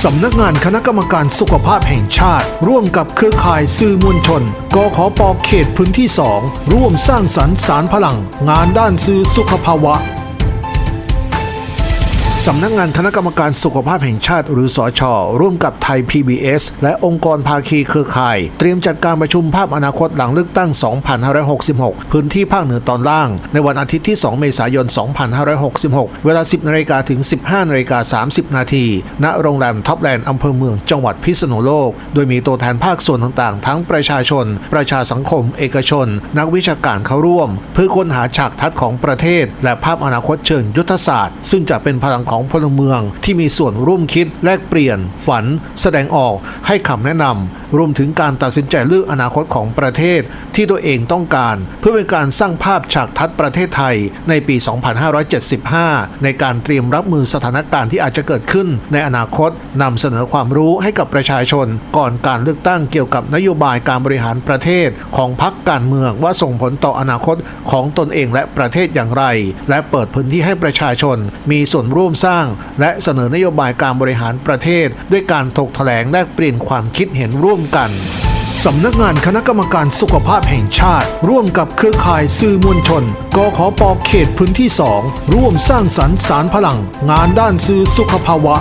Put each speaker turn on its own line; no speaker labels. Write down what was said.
สำนักงานคณะกรรมการสุขภาพแห่งชาติ ร่วมกับเครือข่ายสื่อมวลชนกขอปอเขตพื้นที่ 2 ร่วมสร้างสรรค์สารพลัง งานด้านสื่อสุขภาวะ สำนักงานคณะกรรมการสุขภาพแห่งชาติหรือสอชอร่วมกับไทย PBS และองค์กรภาคีเครือข่าย เตรียมจัดการประชุมภาพอนาคตหลังเลือกตั้ง 2566 พื้นที่ภาคเหนือตอนล่าง ในวันอาทิตย์ที่ 2 เมษายน 2566 เวลา 10นาฬิกาถึง 15นาฬิกา30 นาทีณโรงแรมท็อปแลนด์อำเภอเมืองจังหวัดพิษณุโลก โดยมีตัวแทนภาคส่วนต่างๆ ทั้งประชาชน ประชาสังคม เอกชน นักวิชาการเข้าร่วม เพื่อค้นหาฉากทัศน์ของประเทศ และภาพอนาคตเชิงยุทธศาสตร์ ซึ่งจะเป็นพลังของพลเมืองที่มีส่วนร่วมคิดแลกเปลี่ยน ฝัน แสดงออกให้คำแนะนำรวมถึงการตัดสินใจเลือกอนาคตของประเทศที่ตัวเองต้องการ เพื่อเป็นการสร้างภาพฉากทัศน์ประเทศไทยในปี 2575 ในการเตรียมรับมือสถานการณ์ที่อาจจะเกิดขึ้น ในอนาคตนำเสนอความรู้ให้กับประชาชน ก่อนการเลือกตั้งเกี่ยวกับนโยบายการบริหารประเทศของพรรคการเมืองว่าส่งผลต่ออนาคตของตนเองและประเทศอย่างไร และเปิดพื้นที่ให้ประชาชนมีส่วนร่วมสร้าง และเสนอนโยบายการบริหารประเทศ ด้วยการถกแถลงแลกเปลี่ยนความคิดเห็นร่วมกันสำนักงานคณะกรรมการสุขภาพแห่งชาติ ร่วมกับเครือข่ายสื่อมวลชนกขอปอเขตพื้นที่ 2 ร่วมสร้างสรรค์สารพลัง งานด้านสื่อสุขภาวะ